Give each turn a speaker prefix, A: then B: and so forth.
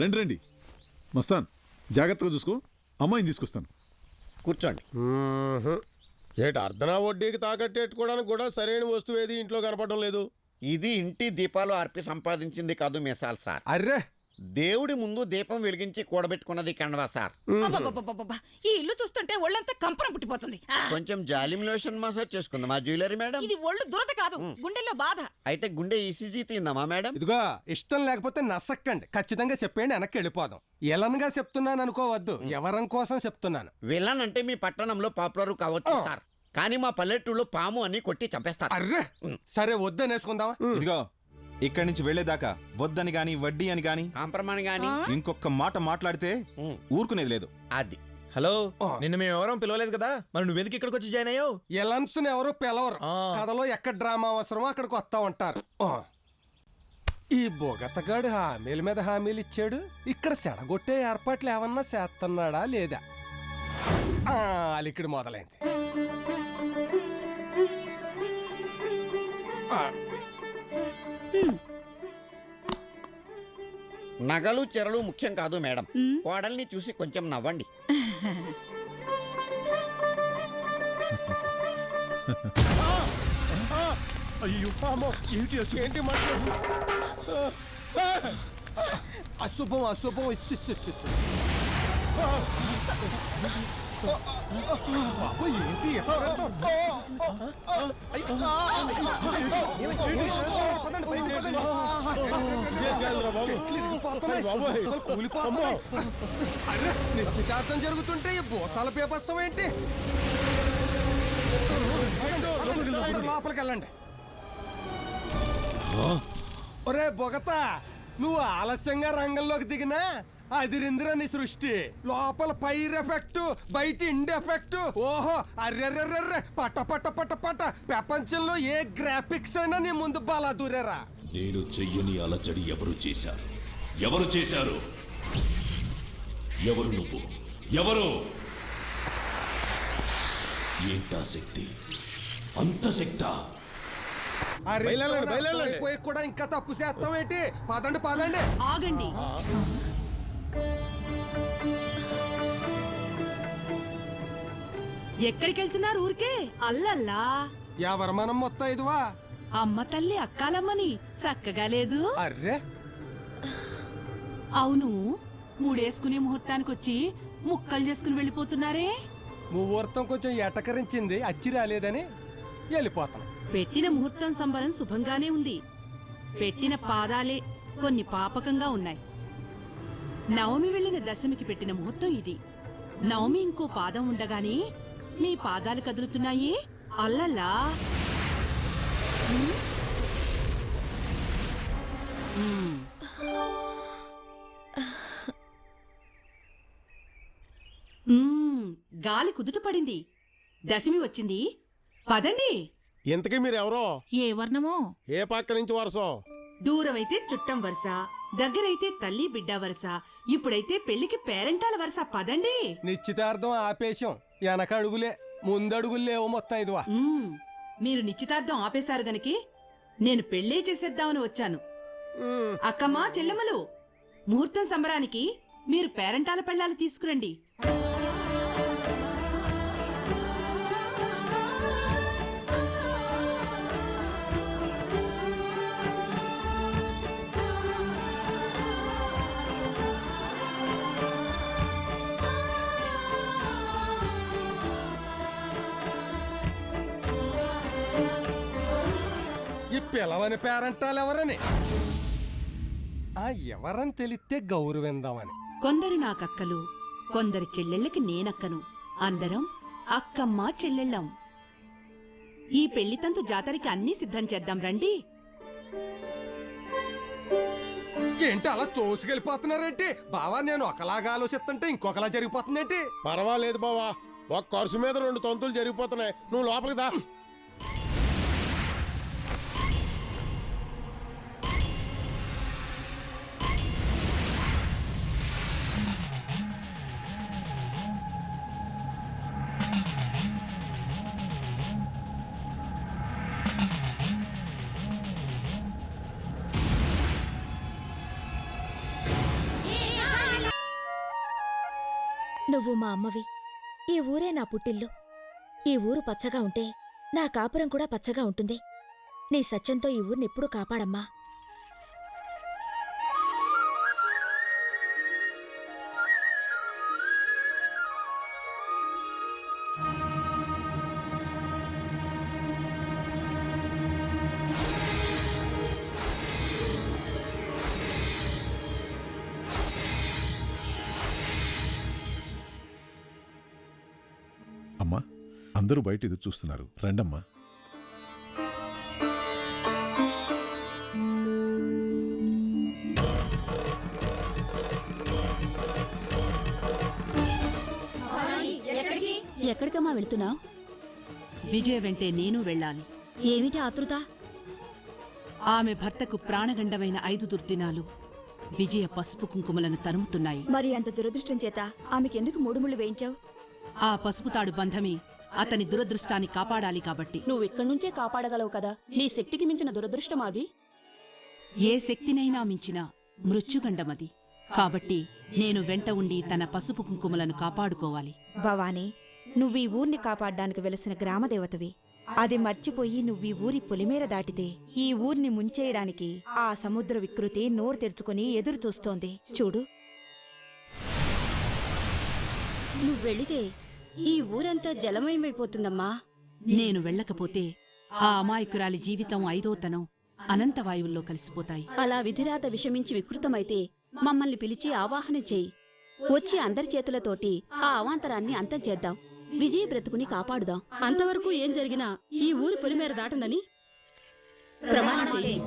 A: రండి రండి. మస్తాన్ జాగ్రత్తగా చూసుకో. అమ్మాయిని తీసుకొస్తాను.
B: కూర్చోండి.
C: ఏటి అర్ధనా వడ్డీకి తాకట్టేట్టుకోవడానికి కూడా సరైన వస్తువు ఏది ఇంట్లో కనపడడం లేదు?
B: ఇది ఇంటి దీపాలు ఆర్పి సంపాదించింది కాదు మిసాల్ సార్.
C: అర్రే
B: దేవుడి ముందు దీపం వెలిగించి కూడబెట్టుకున్నది కండవా సార్.
D: అబ్బబ్బబ్బబ్బబ్బ! ఈ ఇల్లు చూస్తుంటే ఒళ్ళంతా కంపరం పుట్టిపోతుంది. ఆ!
B: కొంచెం జాలిం లోషన్ మసాజ్ చేసుకుందాం మా జ్యువెలరీ మేడం?
D: ఇది ఒళ్ళు దురద కాదు గుండెల్లో బాధ.
B: అయితే గుండె ఈసీజీ తిందామా మేడం?
E: ఇదిగో ఇష్టం లేకపోతే నసక్కండి. ఖచ్చితంగా చెప్పేయండి వెనక్కి వెళ్ళిపోదాం. ఎలన్గా చెప్తున్నాను అనుకోవద్దు. ఎవరం కోసం చెప్తున్నాను.
B: విలన్ అంటే మీ పట్టణంలో పాపులర్ కావచ్చు సార్. కానీ మా పల్లెటూరులో పాము అని కొట్టి చంపేస్తారు.
E: అర్రే! సరే వద్దనేసుకుందామా
F: ఇదిగో ఇక్కడి నుంచి వెళ్ళేదాకా వద్దని గాని వడ్డీ అని గాని
B: కాంప్రమాణ్ గాని.
F: ఇంకొక మాట మాట్లాడితే ఊరుకునేది లేదు.
B: అది.
G: హలో. నిన్ను మేము ఎవరం పిలవలేదు కదా? మరి నువ్వెందుకు ఇక్కడికి వచ్చి జాయిన్ అయ్యావు?
E: ఎలన్స్ ఎవరు పిలవరు. కథలో ఎక్కడ డ్రామా అవసరమో అక్కడికి వస్తా ఉంటారు. ఈ బొగతగాడు హామీల మీద హామీలు ఇచ్చాడు. ఇక్కడ సెడగొట్టే ఏర్పాట్లు ఏమన్నా చేస్తున్నాడా లేదా? ఆ, అలికిడి మొదలైంది.
B: నగలు చెరలు ముఖ్యం కాదు మేడం. కోడల్ని చూసి కొంచెం నవ్వండి.
C: అయ్యో ఏంటి ఏంటి మాట్లాడు
E: అశుభం అశుభం. ఇస్, ఏంటి నిశ్చితార్థం జరుగుతుంటే ఈ భూతాల బీభత్సం ఏంటి లోపలికి వెళ్ళండి ఒరే బొగత నువ్వు ఆలస్యంగా రంగంలోకి దిగినా అదిరిందిరా నీ సృష్టి. లోపల పైర్ ఎఫెక్ట్ బయట ఇండ్ ఎఫెక్ట్. ఓహో అర్రెర్రెర్రెర్రె పట పట పట పట. ప్రపంచంలో ఏ గ్రాఫిక్స్ అయినా నీ ముందు బాలా దూరేరా
H: నేను చెయ్యని అలజడి ఎవరు చేశారు? ఎవరు చేశారు? ఎవరు నువ్వు? ఎవరు? ఏంటా శక్తి? అంత శక్తా?
C: బయలుదేరండి, బయలుదేరండి.
E: అయిపోయి కూడా ఇంకా తప్పు చేస్తాం ఏంటి? పదండి పదండి.
D: ఆగండి.
I: ఎక్కడికి వెళ్తున్నారు ఊరికే? అల్లల్లా?
E: ఎవరు మనం మొత్తం ఇదివా?
I: అమ్మ తల్లి అక్కాలమ్మని. చక్కగా లేదు?
E: అర్రే!
I: అవును మూడేసుకునే ముహూర్తానికి వచ్చి ముక్కలు చేసుకుని వెళ్ళిపోతున్నారే?
E: ముహూర్తం కొంచెం ఎటకరించింది అచ్చి రాలేదని వెళ్ళిపోతాం.
I: పెట్టిన ముహూర్తం సంబరం శుభంగానే ఉంది. పెట్టిన పాదాలే కొన్ని పాపకంగా ఉన్నాయి. నవమి వెళ్ళిన దశమికి పెట్టిన ముహూర్తం ఇది. నవమి ఇంకో పాదం ఉండగానే మీ పాదాలు కదులుతున్నాయి. అల్లల్లా గాలి కుదుట పడింది. దశమి వచ్చింది. పదండి.
C: ఇంతకీ మీరు ఎవరో
D: ఏ వర్ణమో?
C: ఏ పక్క నుంచి వరసో?
I: దూరమైతే చుట్టం వరుస. దగ్గరైతే తల్లి బిడ్డ వరుస ఇప్పుడైతే పెళ్ళికి పేరెంటాల వరుస. పదండి.
E: నిశ్చితార్థం ఆపేశం. వెనక అడుగులే ముందడుగులు లేవు మొత్తం ఇదివా.
I: మీరు నిశ్చితార్థం ఆపేశారు గనికి నేను పెళ్ళే చేసేద్దామని వచ్చాను. అక్కమ్మా చెల్లెమ్మలు ముహూర్తం సంబరానికి మీరు పేరెంటాల పెళ్ళాలు తీసుకురండి.
E: ఈ పిలవని పేరంటాలు ఎవరని? ఆ ఎవరని తెలిస్తే గౌరవిందామని.
I: కొందరు నాకక్కలు కొందరి చెల్లెళ్ళకి నేనక్కను. అందరం అక్కమ్మ చెల్లెళ్ళం. ఈ పెళ్ళితంతు జాతరకి అన్నీ సిద్ధం చేద్దాం రండి.
E: ఏంటి అలా తోసుకెళ్ళిపోతున్నారేంటి? బావా నేను ఒకలాగా ఆలోచిస్తుంటే ఇంకొకలా జరిగిపోతుందేంటి?
C: పర్వాలేదు బావా ఒక ఖర్చు మీద రెండు తంతులు జరిగిపోతున్నాయి. నువ్వు లోపలికి దా.
J: నువ్వు మా అమ్మవి. ఈ ఊరే నా పుట్టిల్లు. ఈ ఊరు పచ్చగా ఉంటే నా కాపురం కూడా పచ్చగా ఉంటుంది. నీ సత్యంతో ఈ ఊరినెప్పుడూ కాపాడమ్మా.
A: అందరూ బయట ఎదురు చూస్తున్నారు. రండమ్మా.
J: ఎక్కడికమ్మా వెళ్తున్నావు?
I: విజయ వెంటే నేను వెళ్ళాలి.
J: ఏమిటి ఆతృత?
I: ఆమె భర్తకు ప్రాణగండమైన ఐదు దుర్దినాలు విజయ పసుపు కుంకుమలను తరుముతున్నాయి.
J: మరి అంత దురదృష్టం చేత ఆమెకెందుకు మూడు ముళ్ళు వేయించావు?
I: ఆ పసుపుతాడు బంధమే అతని దురదృష్టాన్ని కాపాడాలి కాబట్టి.
D: నువ్వు ఇక్కడి నుంచే కాపాడగలవు కదా? నీ శక్తికి మించిన దురదృష్టం అది?
I: ఏ శక్తినైనా మించిన మృత్యుగండమది. కాబట్టి నేను వెంట ఉండి తన పసుపు కుంకుమలను కాపాడుకోవాలి.
J: భవానీ నువ్వీ ఊర్ని కాపాడ్డానికి వెలసిన గ్రామదేవతవి. అది మర్చిపోయి నువ్వీ ఊరి పొలిమేర దాటితే ఈ ఊర్ని ముంచేయడానికి ఆ సముద్ర వికృతి నోరు తెరుచుకుని ఎదురు చూస్తోంది చూడు నువ్వెళితే ఈ ఊరంతా జలమయమైపోతుందమ్మా.
I: నేను వెళ్ళకపోతే ఆ అమాయకురాలి జీవితం ఐదోతనం అనంతవాయువుల్లో కలిసిపోతాయి.
J: అలా విధిరాత విషమించి వికృతమైతే మమ్మల్ని పిలిచి ఆవాహన చేయి. వచ్చి అందరి చేతులతోటి ఆ అవాంతరాన్ని అంతం చేద్దాం. విజయ బ్రతుకుని కాపాడుదాం. అంతవరకు ఏం జరిగినా ఈ ఊరి పొలిమేర దాటందని ప్రమాణం చేయి.